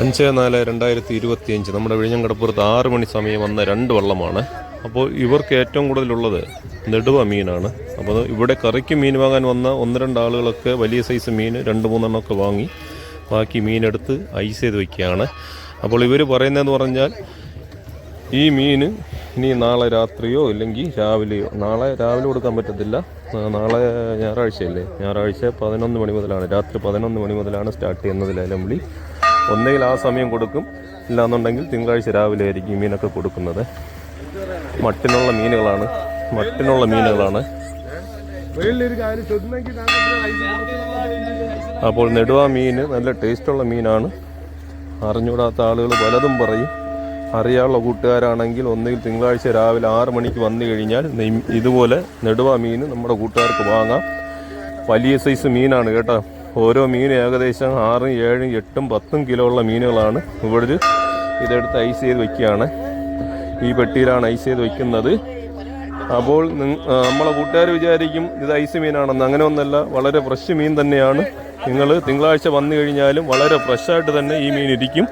അഞ്ച് നാല് രണ്ടായിരത്തി ഇരുപത്തി അഞ്ച് നമ്മുടെ വിഴിഞ്ഞങ്കടപ്പുറത്ത് ആറ് മണി സമയം വന്ന രണ്ട് വള്ളമാണ്. അപ്പോൾ ഇവർക്ക് ഏറ്റവും കൂടുതലുള്ളത് നെടുവ മീനാണ്. അപ്പോൾ ഇവിടെ കറിക്ക് മീൻ വാങ്ങാൻ വന്ന ഒന്ന് രണ്ട് ആളുകളൊക്കെ വലിയ സൈസ് മീൻ രണ്ട് മൂന്നെണ്ണമൊക്കെ വാങ്ങി ബാക്കി മീനെടുത്ത് ഐസ് ചെയ്ത് വയ്ക്കുകയാണ് അപ്പോൾ ഇവർ പറയുന്നതെന്ന് പറഞ്ഞാൽ ഈ മീൻ ഇനി നാളെ രാത്രിയോ ഇല്ലെങ്കിൽ രാവിലെയോ. നാളെ രാവിലെ കൊടുക്കാൻ പറ്റത്തില്ല. നാളെ ഞായറാഴ്ചയല്ലേ. ഞായറാഴ്ച പതിനൊന്ന് മണി മുതലാണ്. രാത്രി പതിനൊന്ന് മണി മുതലാണ് സ്റ്റാർട്ട് ചെയ്യുന്നത് ലേലംവിളി. ഒന്നുകിൽ ആ സമയം കൊടുക്കും. ഇല്ലാന്നുണ്ടെങ്കിൽ തിങ്കളാഴ്ച രാവിലെ ആയിരിക്കും മീനൊക്കെ കൊടുക്കുന്നത്. മട്ടിനുള്ള മീനുകളാണ്. മട്ടിനുള്ള മീനുകളാണ്. അപ്പോൾ നെടുവാ മീൻ നല്ല ടേസ്റ്റുള്ള മീനാണ്. അറിഞ്ഞൂടാത്ത ആളുകൾ പലതും പറയും. അറിയാനുള്ള കൂട്ടുകാരാണെങ്കിൽ ഒന്നുകിൽ തിങ്കളാഴ്ച രാവിലെ ആറ് മണിക്ക് വന്നു കഴിഞ്ഞാൽ ഇതുപോലെ നെടുവ മീൻ നമ്മുടെ കൂട്ടുകാർക്ക് വാങ്ങാം. വലിയ സൈസ് മീനാണ് കേട്ടോ. ഓരോ മീൻ ഏകദേശം ആറും ഏഴും എട്ടും പത്തും കിലോ ഉള്ള മീനുകളാണ് ഇവിടെ ഇതെടുത്ത് ഐസ് ചെയ്ത് വെക്കുകയാണ്. ഈ പെട്ടിയിലാണ് ഐസ് ചെയ്ത് വെക്കുന്നത്. അപ്പോൾ നമ്മളെ കൂട്ടുകാർ വിചാരിക്കും ഇത് ഐസ് മീനാണെന്ന്. അങ്ങനെ ഒന്നല്ല വളരെ ഫ്രഷ് മീൻ തന്നെയാണ്. നിങ്ങൾ തിങ്കളാഴ്ച വന്നു കഴിഞ്ഞാലും വളരെ ഫ്രഷായിട്ട് തന്നെ ഈ മീൻ ഇരിക്കും.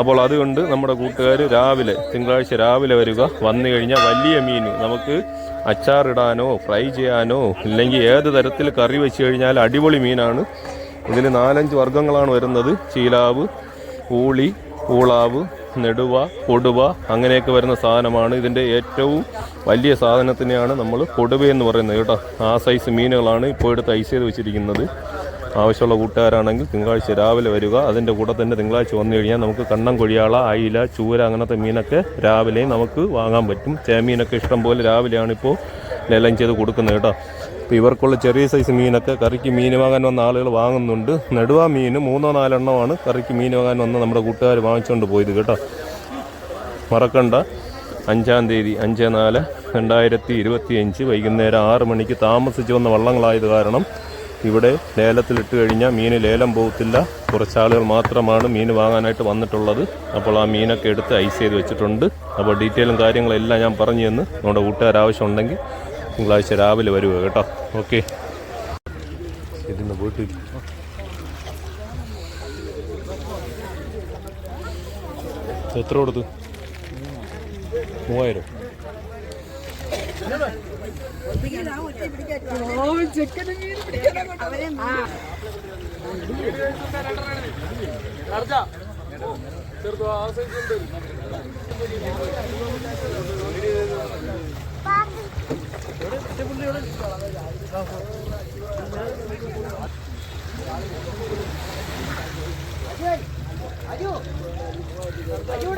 അപ്പോൾ അതുകൊണ്ട് നമ്മുടെ കൂട്ടുകാർ രാവിലെ തിങ്കളാഴ്ച രാവിലെ വരിക. വന്നു കഴിഞ്ഞാൽ വലിയ മീൻ. നമുക്ക് അച്ചാറിടാനോ ഫ്രൈ ചെയ്യാനോ ഇല്ലെങ്കിൽ ഏത് തരത്തിൽ കറി വെച്ച് കഴിഞ്ഞാൽ അടിപൊളി മീനാണ്. ഇതിൽ നാലഞ്ച് വർഗങ്ങളാണ് വരുന്നത്. ചീലാവ് ഊളി ഊളാവ് നെടുവ കൊടുവ അങ്ങനെയൊക്കെ വരുന്ന സാധനമാണ്. ഇതിന്റെ ഏറ്റവും വലിയ സാധനത്തിനെയാണ് നമ്മൾ കൊടുവ എന്ന് പറയുന്നത് കേട്ടോ. ആ സൈസ് മീനുകളാണ് ഇപ്പോൾ എടുത്ത് ഐസ് ചെയ്ത് വെച്ചിരിക്കുന്നത്. ആവശ്യമുള്ള കൂട്ടുകാരാണെങ്കിൽ തിങ്കളാഴ്ച രാവിലെ വരിക. അതിന്റെ കൂടെ തന്നെ തിങ്കളാഴ്ച വന്നു കഴിഞ്ഞാൽ നമുക്ക് കണ്ണം കൊഴിയാള അയില ചൂര അങ്ങനത്തെ മീനൊക്കെ രാവിലെ നമുക്ക് വാങ്ങാൻ പറ്റും. ചേമീനൊക്കെ ഇഷ്ടം പോലെ രാവിലെയാണ് ഇപ്പോൾ ലേലം ചെയ്ത് കൊടുക്കുന്നത് കേട്ടോ. ഇപ്പോൾ ഇവർക്കുള്ള ചെറിയ സൈസ് മീനൊക്കെ കറിക്ക് മീൻ വാങ്ങാൻ വന്ന ആളുകൾ വാങ്ങുന്നുണ്ട്. നെടുവ മീൻ മൂന്നോ നാലെണ്ണമാണ് കറിക്ക് മീൻ വാങ്ങാൻ വന്ന നമ്മുടെ കൂട്ടുകാർ വാങ്ങിച്ചുകൊണ്ട് പോയത് കേട്ടോ. മറക്കണ്ട. അഞ്ചാം തീയതി അഞ്ച് നാല് രണ്ടായിരത്തി ഇരുപത്തി അഞ്ച് വൈകുന്നേരം ആറ് മണിക്ക് താമസിച്ച് വന്ന വള്ളങ്ങളായത് കാരണം ഇവിടെ ലേലത്തിലിട്ട് കഴിഞ്ഞാൽ മീൻ ലേലം പോകത്തില്ല. കുറച്ചാളുകൾ മാത്രമാണ് മീൻ വാങ്ങാനായിട്ട് വന്നിട്ടുള്ളത്. അപ്പോൾ ആ മീനൊക്കെ എടുത്ത് ഐസ് ചെയ്ത് വെച്ചിട്ടുണ്ട്. അപ്പോൾ ഡീറ്റെയിലും കാര്യങ്ങളെല്ലാം ഞാൻ പറഞ്ഞു തന്ന്. നമ്മുടെ കൂട്ടുകാർ ആവശ്യമുണ്ടെങ്കിൽ തിങ്കളാഴ്ച രാവിലെ വരുക കേട്ടോ? ഓക്കെ. എത്ര കൊടുത്തു? മൂവായിരം. ചെറുതോ ആ സൈസ് ഉണ്ട് അജു അജു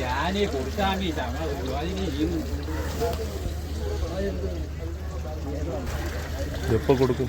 ഞാനീ കൊടുക്കാമി അതിന് എപ്പോൾ കൊടുക്കും?